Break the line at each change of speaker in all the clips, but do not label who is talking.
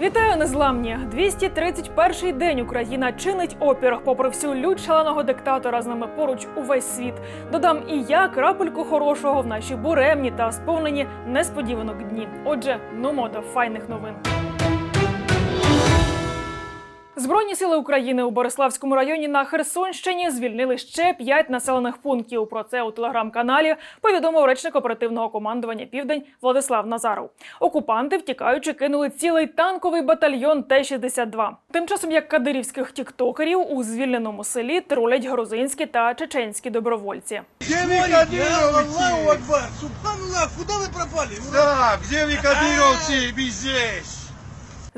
Вітаю незламні! 231-й день Україна чинить опір. Попри всю лють шаленого диктатора з нами поруч увесь світ. Додам і я крапельку хорошого в наші буремні та сповнені несподіванок дні. Отже, ну до файних новин. Збройні сили України у Бориславському районі на Херсонщині звільнили ще п'ять населених пунктів. Про це у телеграм-каналі повідомив речник оперативного командування Південь Владислав Назаров. Окупанти, втікаючи, кинули цілий танковий батальйон Т-62. Тим часом, як кадирівських тіктокерів у звільненому селі тролять грузинські та чеченські добровольці.
Где вы,
Аллаху
кадыровцы?
Акбар! Субханаллах, куда вы пропали? Ну,
Да, где вы, кадыровцы?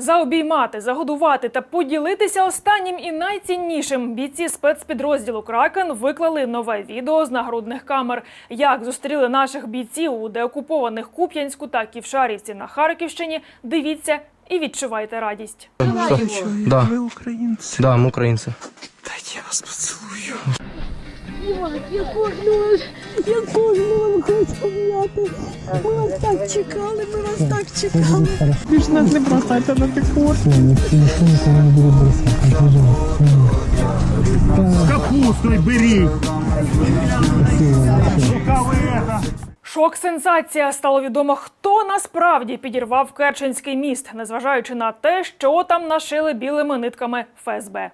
Мы здесь.
Заобіймати, загодувати та поділитися останнім і найціннішим бійці спецпідрозділу Кракен виклали нове відео з нагрудних камер. Як зустріли наших бійців у деокупованих Куп'янську та Ківшарівці на Харківщині. Дивіться і відчувайте радість.
Да,
Вы украинцы.
да, мы украинцы.
Дайте я вас поцелую.
Я кожного, я кожного хочу обняти. Ми вас так чекали, ми вас так чекали.
капустой бери.
Шок сенсація стало відомо, хто насправді підірвав Керченський міст, незважаючи на те, що там нашили білими нитками ФСБ.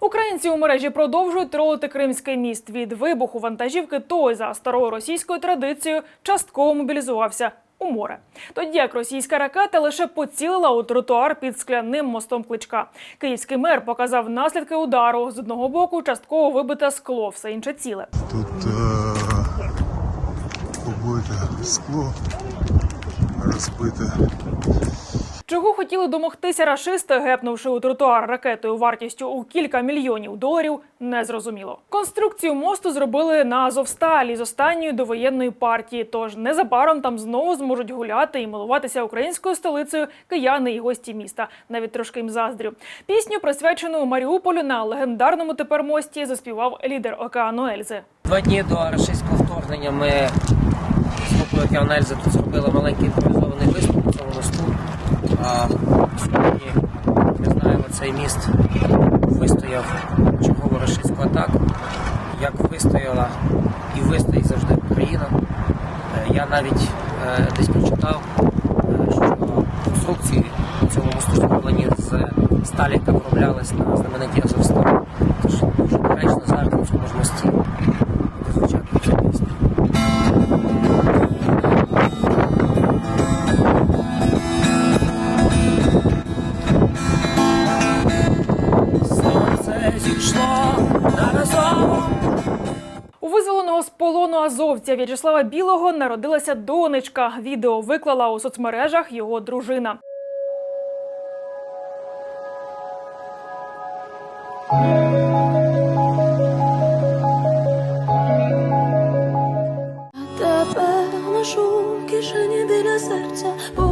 Українці у мережі продовжують тролити Кримський міст. Від вибуху вантажівки той за старою російською традицією частково мобілізувався у море. Тоді як російська ракета лише поцілила у тротуар під скляним мостом кличка. Київський мер показав наслідки удару. З одного боку частково вибите скло, все інше ціле.
Тут э, побите скло розбите.
Чого хотіли домогтися рашисти, гепнувши у тротуар ракетою вартістю у кілька мільйонів доларів, не зрозуміло. Конструкцію мосту зробили на Азовсталі з останньої довоєнної партії. Тож незабаром там знову зможуть гуляти і милуватися українською столицею кияни і гості міста. Навіть трошки їм заздрю. Пісню, присвячену Маріуполю на легендарному тепер мості, заспівав лідер океану Ельзи.
Два дні до російського вторгнення ми з групою «Океан Ельзи» тут зробили маленький імпровізований виступ на цьому мосту. А сьогодні ми знаємо, цей міст вистояв чергову рашистську атаку, як вистояла і вистоїть завжди Україна. Е, Я навіть е, десь прочитав, е, що конструкції у цьому мосту зроблені з сталі, яка вироблялась на знаменитій Азовсталі. Тож дуже доречно зараз ж мості
У визволеного з полону азовця В'ячеслава Білого народилася донечка. Відео виклала у соцмережах його дружина.
Тепер ношу в кишені біля серця, бо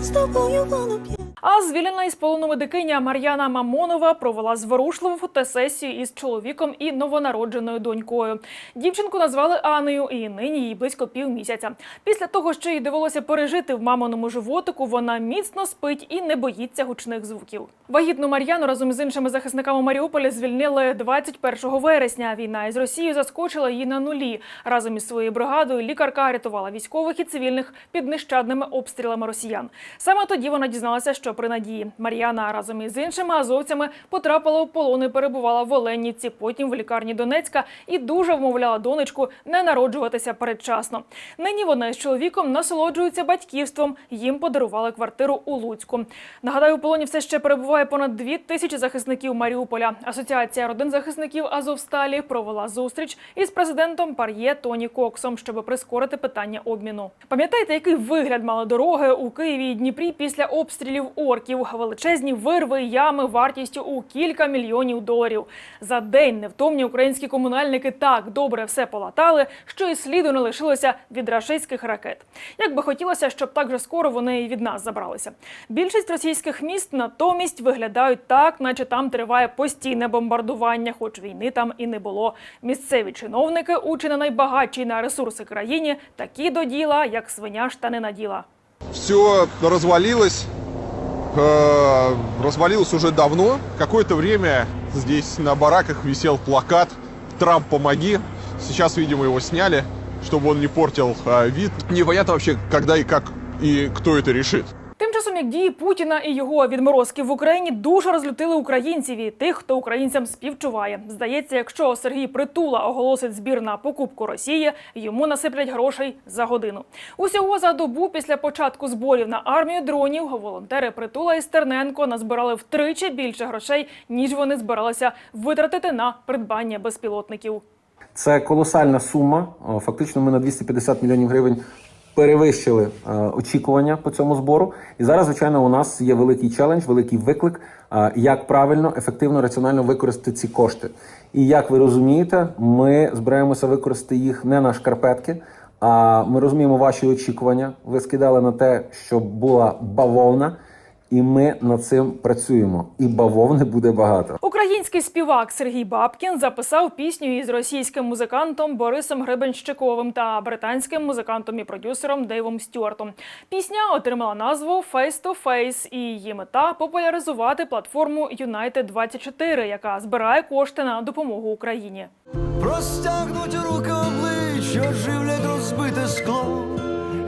з тобою воно п'є.
А звільнена із полону медикиня Мар'яна Мамонова провела зворушливу фотосесію із чоловіком і новонародженою донькою. Дівчинку назвали Анею, і нині їй близько півмісяця. Після того, що їй довелося пережити в маминому животику, вона міцно спить і не боїться гучних звуків. Вагітну Мар'яну разом з іншими захисниками Маріуполя звільнили 21 вересня. Війна із Росією заскочила її на нулі. Разом із своєю бригадою лікарка рятувала військових і цивільних під нещадними обстрілами росіян. Саме тоді вона дізналася, що при надії Мар'яна разом із іншими азовцями потрапила в полон і перебувала в Оленівці, потім в лікарні Донецька і дуже вмовляла донечку не народжуватися передчасно. Нині вона з чоловіком насолоджуються батьківством. Їм подарували квартиру у Луцьку. Нагадаю, у полоні все ще перебуває понад дві тисячі захисників Маріуполя. Асоціація родин захисників Азовсталі провела зустріч із президентом Пар'є Тоні Коксом, щоб прискорити питання обміну. Пам'ятаєте, який вигляд мали дороги у Києві і Дніпрі після обстрілів орків, величезні вирви, і ями вартістю у кілька мільйонів доларів. За день невтомні українські комунальники так добре все полатали, що і сліду не лишилося від рашистських ракет. Як би хотілося, щоб так же скоро вони і від нас забралися. Більшість російських міст натомість виглядають так, наче там триває постійне бомбардування, хоч війни там і не було. Місцеві чиновники, у чи не найбагатшій на ресурси країні, такі до діла, як свиня штани наділа.
все развалилось. Э, развалилось уже давно. Какое-то время здесь на бараках висел плакат «Трамп, помоги». Сейчас, видимо, его сняли, чтобы он не портил э, вид. Непонятно вообще, когда и как и кто это решит.
Часом, як дії Путіна і його відморозки в Україні дуже розлютили українців і тих, хто українцям співчуває. Здається, якщо Сергій Притула оголосить збір на покупку Росії, йому насиплять грошей за годину. Усього за добу після початку зборів на армію дронів волонтери Притула і Стерненко назбирали втричі більше грошей, ніж вони збиралися витратити на придбання безпілотників.
Це колосальна сума. Фактично, ми на 250 мільйонів гривень перевищили е, очікування по цьому збору. І зараз, звичайно, у нас є великий челендж, великий виклик, е, як правильно, ефективно, раціонально використати ці кошти. І як ви розумієте, ми збираємося використати їх не на шкарпетки. А ми розуміємо ваші очікування. Ви скидали на те, щоб була бавовна, і ми над цим працюємо. І бавовни буде багато.
Український співак Сергій Бабкін записав пісню із російським музикантом Борисом Гребенщиковим та британським музикантом і продюсером Дейвом Стюартом. Пісня отримала назву Face to Face, і її мета популяризувати платформу United 24 яка збирає кошти на допомогу Україні.
Простягнуть руки обличчя, живлять розбите скло,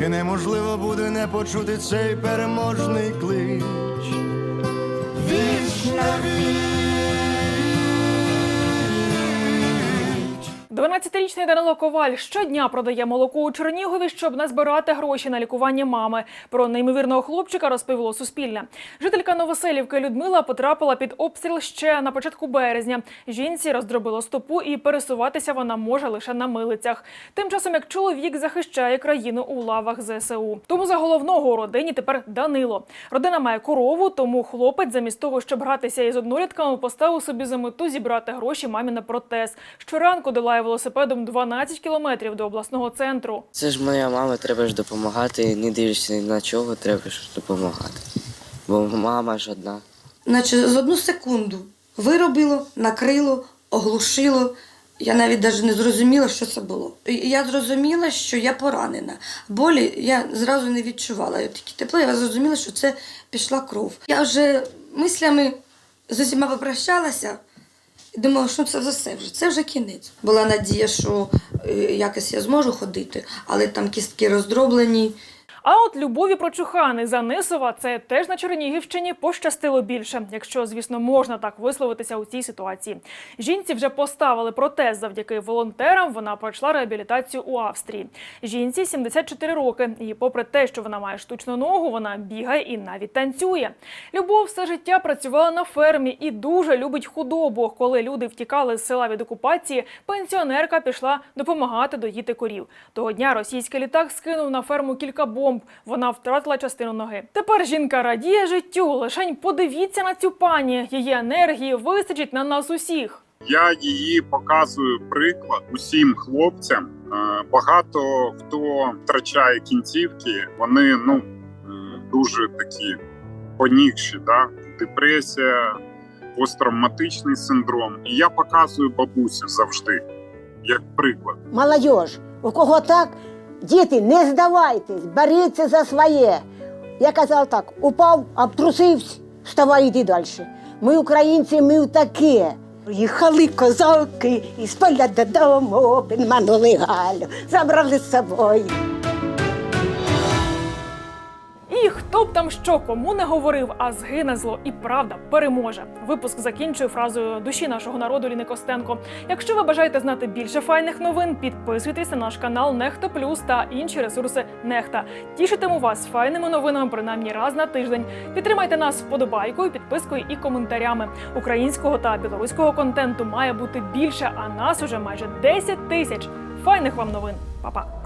і неможливо буде не почути цей переможний клич. Вічна віч.
12-річний Данило Коваль щодня продає молоко у Чернігові, щоб назбирати гроші на лікування мами. Про неймовірного хлопчика розповіло Суспільне. Жителька Новоселівки Людмила потрапила під обстріл ще на початку березня. Жінці роздробило стопу і пересуватися вона може лише на милицях. Тим часом як чоловік захищає країну у лавах ЗСУ. Тому за головного у родині тепер Данило. Родина має корову, тому хлопець, замість того, щоб гратися із однолітками, поставив собі за мету зібрати гроші мамі на протез. Щоранку долає велосипедом 12 кілометрів до обласного центру.
Це ж моя мама, треба ж допомагати, не дивишся ні на чого, треба ж допомагати. Бо мама ж одна.
Наче з одну секунду виробило, накрило, оглушило. Я навіть навіть не зрозуміла, що це було. Я зрозуміла, що я поранена. Болі я зразу не відчувала. Я тільки тепло, я зрозуміла, що це пішла кров. Я вже мислями з усіма попрощалася думала, що це все вже. Це вже кінець. Була надія, що е, якось я зможу ходити, але там кістки роздроблені.
А от Любові Прочухани Занисова, це теж на Чернігівщині пощастило більше, якщо, звісно, можна так висловитися у цій ситуації. Жінці вже поставили протез завдяки волонтерам. Вона пройшла реабілітацію у Австрії. Жінці 74 роки, і попри те, що вона має штучну ногу, вона бігає і навіть танцює. Любов все життя працювала на фермі і дуже любить худобу. Коли люди втікали з села від окупації, пенсіонерка пішла допомагати доїти корів. Того дня російський літак скинув на ферму кілька бомб. Вона втратила частину ноги. Тепер жінка радіє життю. Лишень подивіться на цю пані. Її енергії вистачить на нас усіх.
Я її показую приклад усім хлопцям. Е, Багато хто втрачає кінцівки, вони ну дуже такі понікші, да? депресія, посттравматичний синдром. І я показую бабусю завжди як приклад.
Молодіж, у кого так, діти, не здавайтесь, боріться за своє. Я казав так: упав, обтрусився, вставай, іди далі. Ми, українці, ми такі. Їхали козаки із поля додому, обманули Галю, забрали з собою.
Хто б там що кому не говорив, а згине зло і правда переможе. Випуск закінчую фразою душі нашого народу Ліни Костенко. Якщо ви бажаєте знати більше файних новин, підписуйтесь на наш канал Нехта Плюс та інші ресурси Нехта. Тішитиму вас файними новинами принаймні раз на тиждень. Підтримайте нас вподобайкою, підпискою і коментарями. Українського та білоруського контенту має бути більше, а нас уже майже 10 тисяч. Файних вам новин, Па-па!